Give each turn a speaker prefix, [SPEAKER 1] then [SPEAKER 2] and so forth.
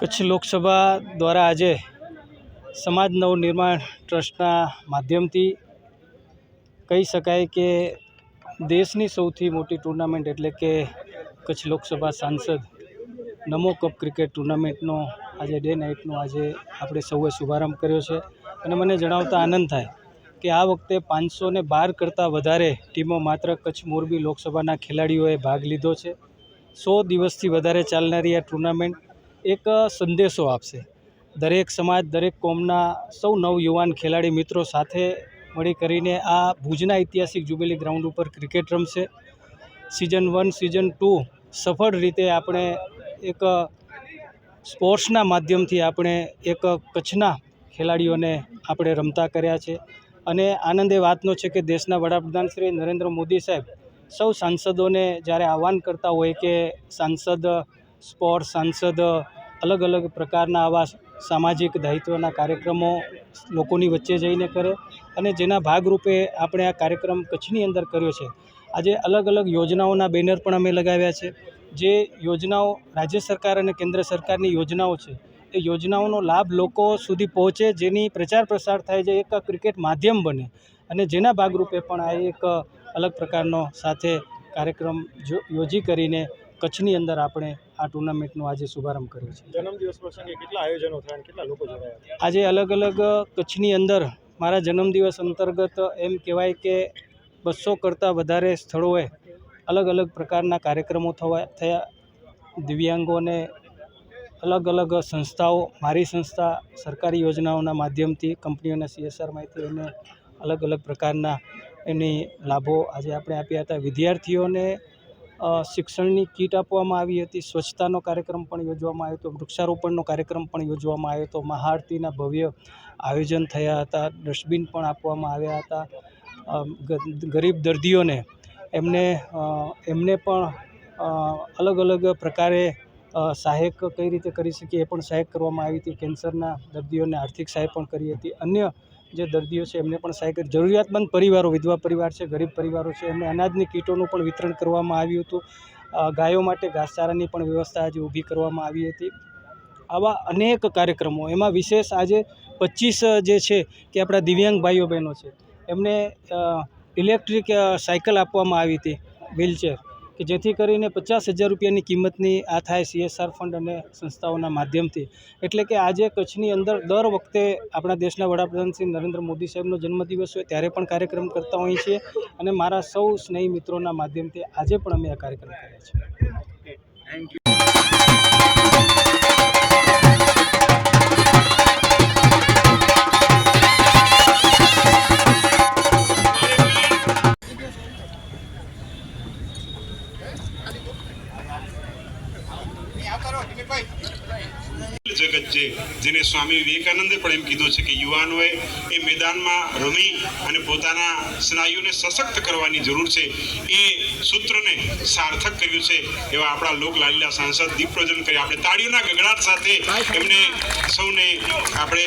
[SPEAKER 1] કચ્છ લોકસભા દ્વારા આજે સમાજ નવનિર્માણ ટ્રસ્ટના માધ્યમથી કહી શકાય કે દેશની સૌથી મોટી ટુર્નામેન્ટ એટલે કે કચ્છ લોકસભા સાંસદ નમો કપ ક્રિકેટ ટુર્નામેન્ટનો આજે ડે નાઇટનો આજે આપણે સૌએ શુભારંભ કર્યો છે. અને મને જણાવતા આનંદ થાય કે આ વખતે પાંચસો ને બાર કરતાં વધારે ટીમો માત્ર કચ્છ મોરબી લોકસભાના ખેલાડીઓએ ભાગ લીધો છે. સો દિવસથી વધારે ચાલનારી આ ટુર્નામેન્ટ એક સંદેશો આપશે. દરેક સમાજ, દરેક કોમના સૌ નવયુવાન ખેલાડી મિત્રો સાથે મળી કરીને આ ભુજના ઐતિહાસિક જુબેલી ગ્રાઉન્ડ ઉપર ક્રિકેટ રમશે. સિઝન વન, સિઝન ટુ સફળ રીતે આપણે એક સ્પોર્ટ્સના માધ્યમથી આપણે એક કચ્છના ખેલાડીઓને આપણે રમતા કર્યા છે. અને આનંદ એ વાતનો છે કે દેશના વડાપ્રધાન શ્રી નરેન્દ્ર મોદી સાહેબ સૌ સાંસદોને જ્યારે આહવાન કરતા હોય કે સાંસદ સ્પોર્ટ્સ સાંસદ, અલગ અલગ પ્રકારના આવા સામાજિક દાયિત્વના કાર્યક્રમો લોકોની વચ્ચે જઈને કરે અને જેના ભાગરૂપે આપણે આ કાર્યક્રમ કચ્છની અંદર કર્યો છે. આજે અલગ અલગ યોજનાઓના બેનર પણ અમે લગાવ્યા છે. જે યોજનાઓ રાજ્ય સરકાર અને કેન્દ્ર સરકારની યોજનાઓ છે યોજનાઓનો લાભ લોકો સુધી પહોંચે જેની પ્રચાર પ્રસાર થાય છે એક ક્રિકેટ માધ્યમ બને. અને જેના ભાગરૂપે પણ આ એક અલગ પ્રકારનો સાથે કાર્યક્રમ યોજી કરીને કચ્છની અંદર આપણે આ ટુર્નામેન્ટનો આજે શુભારંભ કર્યો છે.
[SPEAKER 2] જન્મદિવસ પ્રસંગે કેટલા આયોજનો થયા કેટલા લોકો જોડાયા?
[SPEAKER 1] આજે અલગ અલગ કચ્છની અંદર મારા જન્મદિવસ અંતર્ગત એમ કહેવાય કે બસો કરતાં વધારે સ્થળોએ અલગ અલગ પ્રકારના કાર્યક્રમો થવા થયા. દિવ્યાંગોને અલગ અલગ સંસ્થાઓ, મારી સંસ્થા સરકારી યોજનાઓના માધ્યમથી કંપનીઓના સીએસઆરમાંથી એને અલગ અલગ પ્રકારના એની લાભો આજે આપણે આપ્યા હતા. વિદ્યાર્થીઓને શિક્ષણની કીટ આપવામાં આવી હતી, સ્વચ્છતાનો કાર્યક્રમ પણ યોજવામાં આવ્યો હતો, વૃક્ષારોપણનો કાર્યક્રમ પણ યોજવામાં આવ્યો હતો, મહાઆરતીના ભવ્ય આયોજન થયા હતા, ડસ્ટબિન પણ આપવામાં આવ્યા હતા. ગરીબ દર્દીઓને એમને એમને પણ અલગ અલગ પ્રકારે સહાયક કઈ રીતે કરી શકીએ એ પણ સહાયક કરવામાં આવી હતી. કેન્સરના દર્દીઓને આર્થિક સહાય પણ કરી હતી. અન્ય જે દર્દીઓ છે એમને પણ સહાય કરી જરૂરિયાતમંદ પરિવારો, વિધવા પરિવાર છે, ગરીબ પરિવારો છે, એમને અનાજની કીટોનું પણ વિતરણ કરવામાં આવ્યું હતું. ગાયો માટે ઘાસચારાની પણ વ્યવસ્થા આજે ઊભી કરવામાં આવી હતી. આવા અનેક કાર્યક્રમો, એમાં વિશેષ આજે પચીસ જે છે કે આપણા દિવ્યાંગ ભાઈઓ બહેનો છે, એમને ઇલેક્ટ્રિક સાયકલ આપવામાં આવી હતી, વ્હીલચેર. કે જેથી કરીને પચાસ હજાર રૂપિયાની કિંમતની આ થાય સીએસઆર ફંડ અને સંસ્થાઓના માધ્યમથી. એટલે કે આજે કચ્છની અંદર દર વખતે આપણા દેશના વડાપ્રધાન શ્રી નરેન્દ્ર મોદી સાહેબનો જન્મદિવસ હોય ત્યારે પણ કાર્યક્રમ કરતા હોઈએ છીએ અને મારા સૌ સ્નેહી મિત્રોના માધ્યમથી આજે પણ અમે આ કાર્યક્રમ કર્યા છે
[SPEAKER 3] જગત છે, જેને સ્વામી વિવેકાનંદે પણ એમ કીધું છે કે યુવાનોએ એ મેદાનમાં રમી અને પોતાના સ્નાયુને સશક્ત કરવાની જરૂર છે. એ સૂત્રને સાર્થક કર્યું છે એવા આપણા લોક લાડીલા સાંસદ દીપ પ્રજન કરી આપણે તાળીઓના ગગડાટ સાથે એમને સૌને આપણે